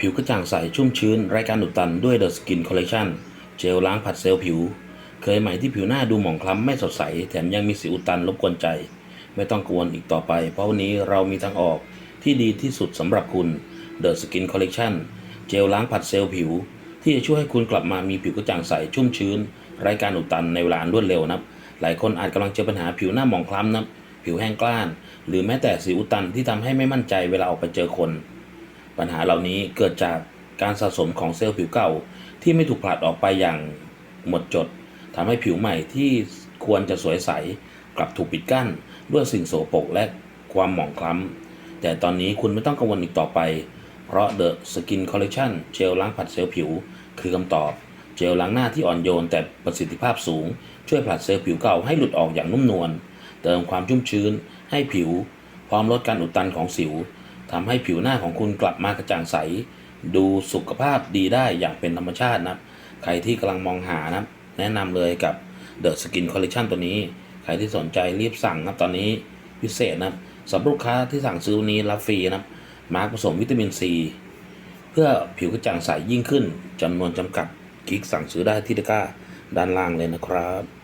ผิวกระจ่างใสชุ่มชื้นไร้การอุดตันด้วย The Skin Collection เจลล้างผัดเซลล์ผิว เคยไหมที่ผิวหน้าดูหมองคล้ำไม่สดใส แถมยังมีสิวอุดตันรบกวนใจ ไม่ต้องกังวลอีกต่อไป เพราะวันนี้เรามีทางออกที่ดีที่สุดสำหรับคุณ The Skin Collection เจลล้างผัดเซลล์ผิว ที่จะช่วยให้คุณกลับมามีผิวกระจ่างใสชุ่มชื้นไร้การอุดตันในเวลาอันรวดเร็วนะครับหลายคนอาจกำลังเจอปัญหาผิวหน้าหมองคล้ำนะครับผิวแห้งกล้าน หรือแม้แต่สิวอุดตันที่ทำให้ไม่มั่นใจเวลาออกไปเจอคน ปัญหาเหล่านี้เกิดจากการสะสมของเซลล์ผิวเก่าที่ไม่ถูกผลัดออกไปอย่างหมดจดทำให้ผิวใหม่ที่ควรจะสวยใสกลับถูกปิดกั้นด้วยสิ่งโสโปรกและความหมองคล้ำ แต่ตอนนี้คุณไม่ต้องกังวลอีกต่อไป เพราะ The Skin Collection เจลล้างผัดเซลล์ผิว คือคำตอบ เจลล้างหน้าที่อ่อนโยนแต่ประสิทธิภาพสูง ช่วยผลัดเซลล์ผิวเก่าให้หลุดออกอย่างนุ่มนวล เติมความชุ่มชื้นให้ผิว พร้อมลดการอุดตันของสิว ทำให้ผิวหน้าของคุณกลับมากระจ่างใส ดูสุขภาพดีได้อย่างเป็นธรรมชาตินะครับใครที่กำลังมองหานะครับ แนะนำเลยกับ The Skin Collection ตัวนี้ ใครที่สนใจรีบสั่งนะครับตอนนี้พิเศษนะครับสำหรับลูกค้าที่สั่งซื้อวันนี้รับฟรีนะครับ มาร์กผสมวิตามินซีเพื่อผิวกระจ่างใสยิ่งขึ้นจำนวนจำกัดคลิกสั่งซื้อได้ที่ตะกร้าด้านล่างเลยนะครับ